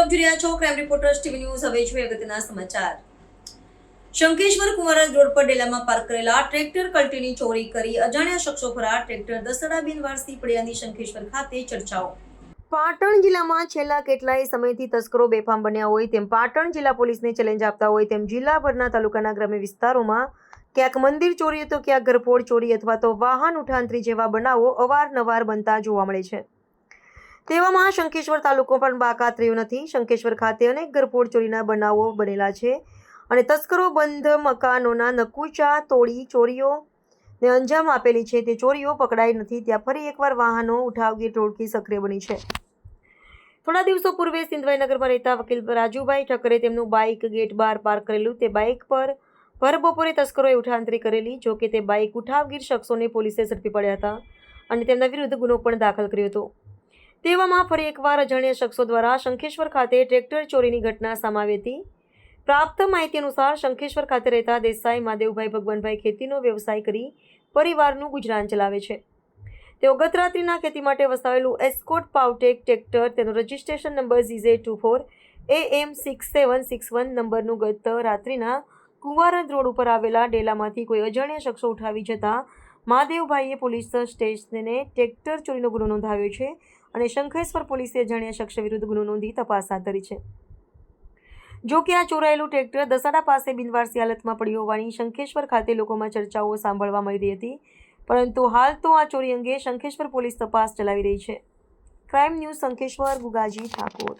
આપ જોઈ રહ્યા છો ક્રાઇમ રિપોર્ટર્સ ટીવી ન્યૂઝ હવે જોઈએ અગત્યના સમાચાર. શંકેશ્વર કુંવરજ રોડ પર ડેલામાં પાર્ક કરેલા ટ્રેક્ટર કલ્ટીની ચોરી કરી અજાણ્યા શખ્સો ફરાર ટ્રેક્ટર દસડા બિનવારસી પડ્યાની શંકેશ્વર ખાતે ચર્ચાઓ. પાટણ જિલ્લામાં છેલ્લા કેટલાય સમયથી તસ્કરો બેફામ બન્યા હોય તેમ પાટણ જિલ્લા પોલીસને ચેલેન્જ આપતા હોય તેમ જિલ્લાભરના તાલુકાના ગ્રામ્ય વિસ્તારોમાં ક્યાંક મંદિર ચોરી તો ક્યાંક ઘરફોડ ચોરી અથવા તો વાહન ઉઠાંતરી જેવા બનાવો અવારનવાર બનતા જોવા મળે છે. તેવામાં શંકેશ્વર તાલુકો પણ બાકાત રહ્યો નથી. શંકેશ્વર ખાતે અનેક ઘરફોડ ચોરીના બનાવો બનેલા છે અને તસ્કરો બંધ મકાનોના નકુચા, તોડી ચોરીઓ ને અંજામ આપેલી છે. તે ચોરીઓ પકડાઈ નથી. ત્યાં ફરી એકવાર વાહનો ઉઠાવગીર ટોળકી સક્રિય બની છે. થોડા દિવસો પૂર્વે સિંધવાઈનગરમાં રહેતા વકીલ રાજુભાઈ ઠકરે તેમનું બાઇક ગેટ બહાર પાર્ક કરેલું. તે બાઇક પર ભર બપોરે તસ્કરોએ ઉઠાંતરી કરેલી, જોકે તે બાઇક ઉઠાવગીર શખ્સોને પોલીસે ઝડપી પડ્યા હતા અને તેમના વિરુદ્ધ ગુનો પણ દાખલ કર્યો હતો. તેવામાં ફરી એકવાર અજાણ્યા શખ્સો દ્વારા શંખેશ્વર ખાતે ટ્રેક્ટર ચોરીની ઘટના સામાવી હતી. પ્રાપ્ત માહિતી અનુસાર શંખેશ્વર ખાતે રહેતા દેસાઈ માદેવભાઈ ભગવાનભાઈ ખેતીનો વ્યવસાય કરી પરિવારનું ગુજરાન ચલાવે છે. તેઓ ગત રાત્રિના ખેતી માટે વસાવેલું એસ્કોટ પાવટેક ટ્રેક્ટર, તેનો registration number ઝીઝે two four A M six seven six one નંબરનું ગત રાત્રિના કુંવારદ રોડ ઉપર આવેલા ડેલામાંથી કોઈ અજાણ્યા શખ્સો ઉઠાવી જતાં મહાદેવભાઈએ પોલીસ સ્ટેશને ટ્રેક્ટર ચોરીનો ગુનો નોંધાવ્યો છે. અને શંખેશ્વર પોલીસે જાણ્યા શખ્સ વિરુદ્ધ ગુનો નોંધી તપાસ હાથ ધરી છે. જો કે આ ચોરાયેલું ટ્રેક્ટર દસાડા પાસે બિનવારસી હાલતમાં પડ્યું હોવાની શંખેશ્વર ખાતે લોકોમાં ચર્ચાઓ સાંભળવા મળી રહી હતી. પરંતુ હાલ તો આ ચોરી અંગે શંખેશ્વર પોલીસ તપાસ ચલાવી રહી છે. Crime news Shankheshwar Gugaji Thakor.